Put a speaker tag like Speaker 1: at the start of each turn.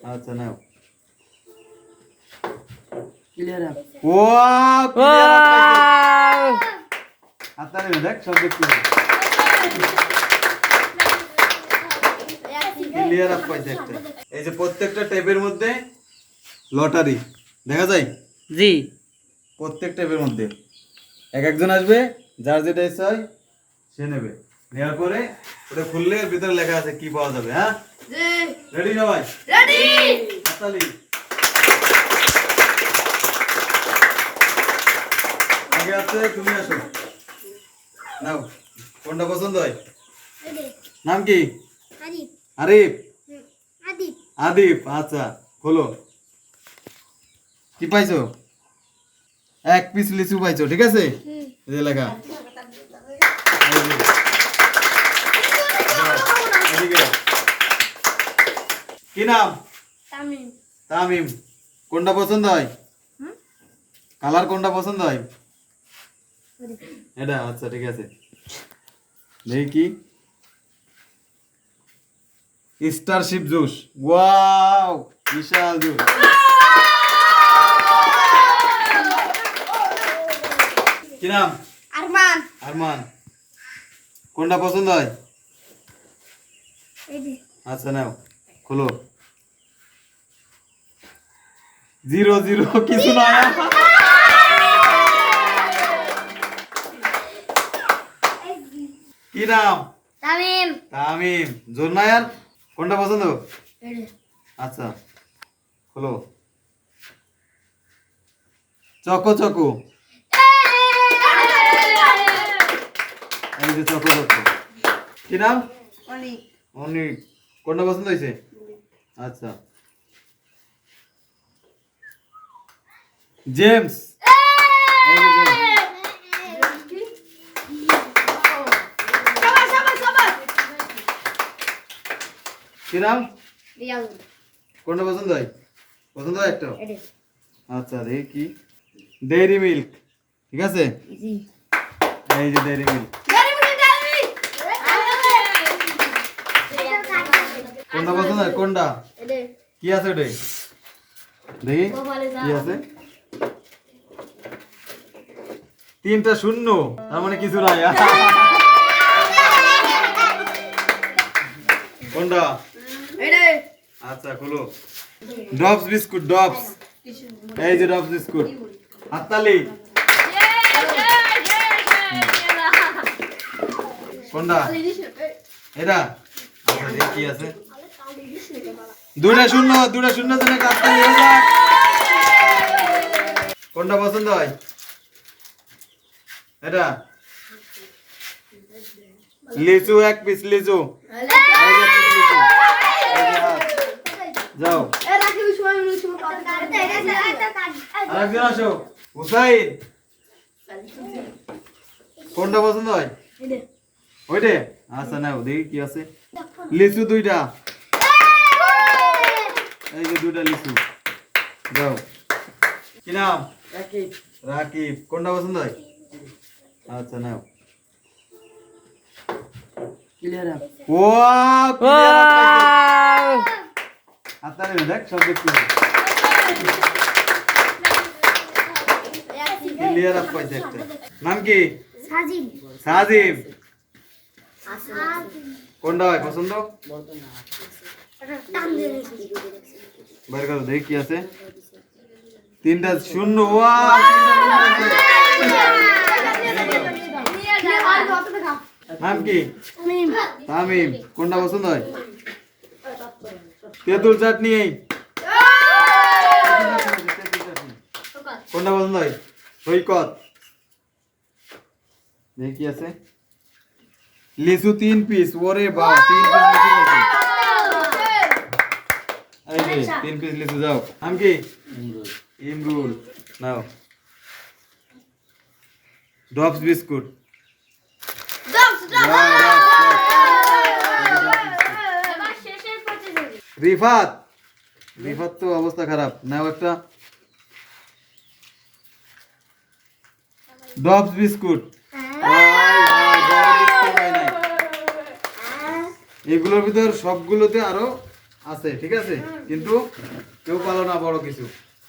Speaker 1: আচ্ছা নাও।
Speaker 2: Clear up
Speaker 1: ও হাতারে দেখ সব দেখতে ক্লিয়ার আপ পাইছে একটা এই যে প্রত্যেকটা ট্যাবের মধ্যে লটারি দেখা যায়?
Speaker 2: জি।
Speaker 1: প্রত্যেক ট্যাবের মধ্যে। এক একজন আসবে যার যেটা ইচ্ছা হয় সে নেবে। নেওয়ার পরে ওটা খুললে ভিতরে লেখা আছে কি পাওয়া যাবে হ্যাঁ? রেডি সবাই রেডি আগে আছে তুমি আসো। নাও কোনটা পছন্দ হয়? নাম কি? আরিফ। আদিপ আচ্ছা খোলো। কি পাইছো? এক পিস লিচু পাইছো ঠিক আছে? লেখা এই যে। যাও, এদিকে। কি নাম? তামিম। তামিম। কোনটা পছন্দ হয়? কালার কোনটা পছন্দ হয়? এটা আচ্ছা ঠিক আছে। দেখি। কি স্টারশিপ জুস। ওয়াও বিশাল জুস। কি নাম?
Speaker 3: আরমান।
Speaker 1: আরমান। কোনটা পছন্দ হয়? আচ্ছা নাও। খোলো। জিরো জিরো কিছু না। কি নাম?
Speaker 3: তামিম।
Speaker 1: তামিম। यार কোনটা পছন্দ? আচ্ছা খোলো। Choco choco. এই যে চকো চকো। কি নাম?
Speaker 3: অনেক।
Speaker 1: অনেক। কোনটা পছন্দ হয়েছে? আচ্ছা। জেমস। কি নাম? কোনটা পছন্দ হয়? পছন্দ হয় একটা? আচ্ছা দেখি। কি ডেইরি মিল্ক ঠিক আছে?
Speaker 3: জি।
Speaker 1: এই যে ডেইরি মিল্ক
Speaker 3: গাড়ি
Speaker 1: কোনটা পছন্দ হয়? কোনটা? কি আছে ওটাই? দেখি কি আছে? তিনটা শূন্য তার মানে কিছু নাই। কোনটা? আচ্ছা খোলো। ডবস বিস্কুট ডবস এই যে ডবস বিস্কুট। হাততালি। কোনটা? এটা। আচ্ছা কি আছে। দুটা শূন্য দুটা শূন্য কোনটা পছন্দ হয়? এটা? লিচু, এক পিস লিচু। যাও। আসো। হুসাইন। কোনটা পছন্দ হয়? ওইটে? আচ্ছা না দেখি কি আছে। লিচু দুইটা। এই যে দুইটা লিচু। যাও। কি নাম? রাকিব। কোনটা পছন্দ হয়? আচ্ছা নাও। দেখ সব দেখতে ক্লিয়ার আপ পাইছে একটা। নাম কি?
Speaker 3: সাজিম।
Speaker 1: কোনটা হয় পছন্দ? বাইরে দেখি কি আছে। তিনটা শূন্য নাম কি? তামিম। কোনটা পছন্দ হয়? তেঁতুল চাটনি। কোনটা পছন্দ হয়? সৈকত। দেখি আছে। লিচু তিন পিস ওরে বা তিন পিস লিচু পাইছি। এই তিন পিস লিচু নাম কি? ইমরুল। নাও। ডবস বিস্কুট। রিফাত। রিফাত তো অবস্থা খারাপ। নাও একটা। ডবস বিস্কুট। হয়। এগুলোর ভিতর সবগুলোতে আরও আছে ঠিক আছে? কিন্তু কেউ পালো না বড় কিছু।